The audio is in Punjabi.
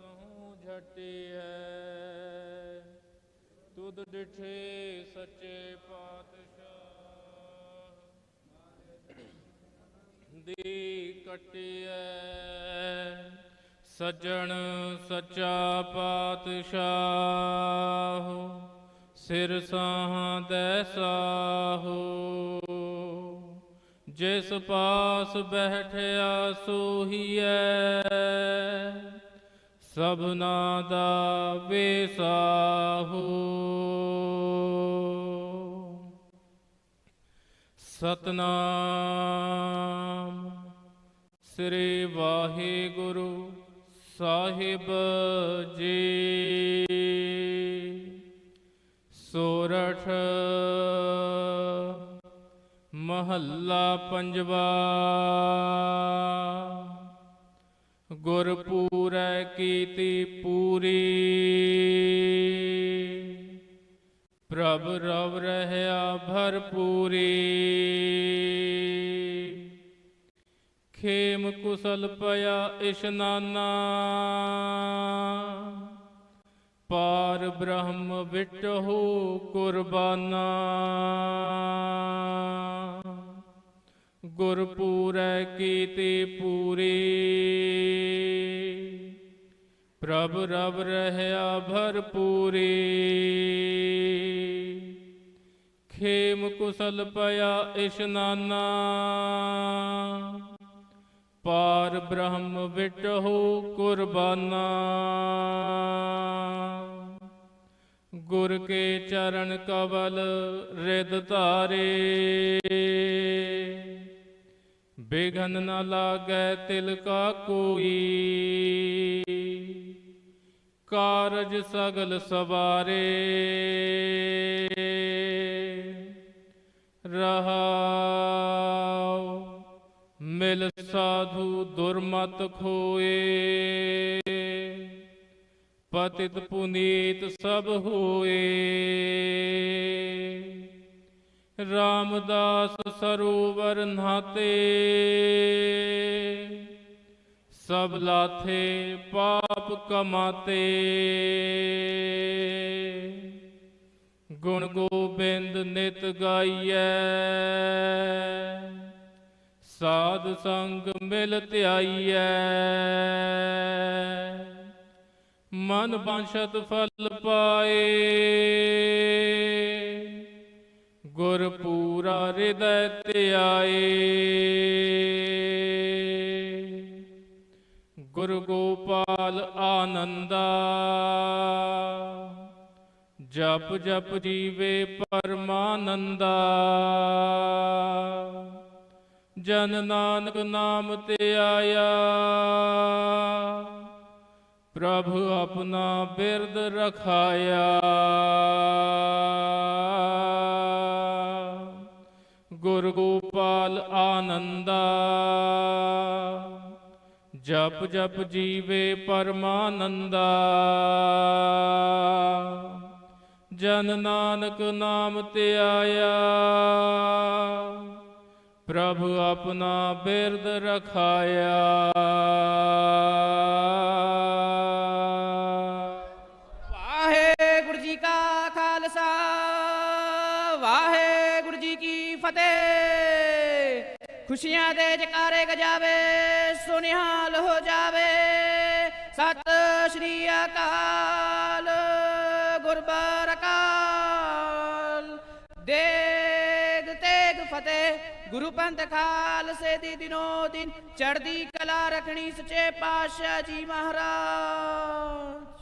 ਅਰਸਹੁ ਪੁਰਸਹੁ ਹੈ ਤੁਧ ਡਿਠੇ ਸੱਚੇ ਪਾਤਸ਼ਾਹ। ਦੀ ਕਟਿਐ। ਸਜਣ ਸੱਚਾ ਪਾਤਸ਼ਾਹ। ਸਿਰ ਸਾਹਾਂ ਦੈ ਸਾਹੋ। ਜਿਸ ਪਾਸ ਬੈਠਿਆ ਸੋਹੀਐ। ਸਭਨਾ ਦਾ ਵਿਸ਼ਾਹੂ। ਸਤਨਾਮ ਸ੍ਰੀ ਵਾਹਿਗੁਰੂ ਸਾਹਿਬ ਜੀ। ਸੋਰਠ ਮਹੱਲਾ ਪੰਜਵਾ। ਗੁਰਪੂਰੈ ਕੀਤੀ ਪੂਰੀ। ਪ੍ਰਭ ਰਵ ਰਹਿਆ ਭਰਪੂਰੀ ਖੇਮ ਕੁਸਲ ਪਿਆ ਇਸ਼ਨਾਨਾ ਪਾਰ ਬ੍ਰਹਮ ਵਿਟਹੁ ਕੁਰਬਾਨਾ। ਗੁਰਪੂਰੈ ਕੀਤੀ ਪੂਰੀ। ਪ੍ਰਭ ਰਬ ਰਹਿਆ ਭਰਪੂਰੀ ਖੇਮ ਕੁਸਲ ਪਿਆ ਇਸ਼ਨਾਨਾ ਪਾਰ ਬ੍ਰਹਮ ਵਿਟਹੁ ਕੁਰਬਾਨਾ। ਗੁਰ ਕੇ ਚਰਨ ਕਵਲ ਰਿਦ ਧਾਰੇ। ਬਿਘਨ ਨ ਲਾਗੈ ਤਿਲ ਕਾ ਕੋਈ। ਕਾਰਜ ਸਗਲ ਸਵਾਰੇ। ਰਹਾਉ, ਮਿਲ ਸਾਧੂ ਦੁਰਮਤ ਖੋਏ। ਪਤਿਤ ਪੁਨੀਤ ਸਭ ਹੋਏ। ਰਾਮਦਾਸ ਸਰੋਵਰ ਨਹਾਤੇ ਸਭ ਲਾਥੇ ਪਾਪ ਕਮਾਤੇ। ਗੁਣ ਗੋਬਿੰਦ ਨਿਤ ਗਾਈਐ। ਸਾਧ ਸੰਗ ਮਿਲ ਧਿਆਈਐ। ਮਨ ਬਾਂਛਤ ਫਲ ਪਾਏ। ਗੁਰ ਪੂਰਾ ਹਿਰਦੈ ਧਿਆਏ। ਗੁਰ ਗੋਪਾਲ ਆਨੰਦਾ, ਜਪ ਜਪ ਜੀਵੇ ਪਰਮਾਨੰਦਾ। ਜਨ ਨਾਨਕ ਨਾਮ ਤੇ ਆਇਆ, ਪ੍ਰਭ ਆਪਣਾ ਬਿਰਦ ਰਖਾਇਆ। ਗੋਪਾਲ ਆਨੰਦਾ। ਜਪ ਜਪ ਜੀਵੇ ਪਰਮਾਨੰਦਾ। ਜਨ ਨਾਨਕ ਨਾਮ ਤੇ ਆਇਆ। ਪ੍ਰਭ ਆਪਣਾ ਬਿਰਦ ਰਖਾਇਆ। ਵਾਹਿਗੁਰੂ ਜੀ ਕਾ ਖਾਲਸਾ, ਵਾਹਿਗੁਰੂ ਜੀ ਕੀ ਫਤਿਹ। ਖੁਸ਼ੀਆਂ ਦੇ ਜਕਾਰੇ ਗਜਾਵੇ, ਸੁਨਿਹਾਲ ਹੋ ਜਾਵੇ। ਸਤਿ ਸ਼੍ਰੀ ਅਕਾਲ, ਗੁਰਬਰ ਅਕਾਲ। ਦੇਗ ਤੇਗ ਫਤਿਹ, ਗੁਰੂ ਪੰਥ ਖਾਲਸੇ ਦੀ ਦਿਨੋ ਦਿਨ ਚੜ੍ਹਦੀ ਕਲਾ ਰੱਖਣੀ ਸੱਚੇ ਪਾਤਸ਼ਾਹ ਜੀ ਮਹਾਰਾਜ।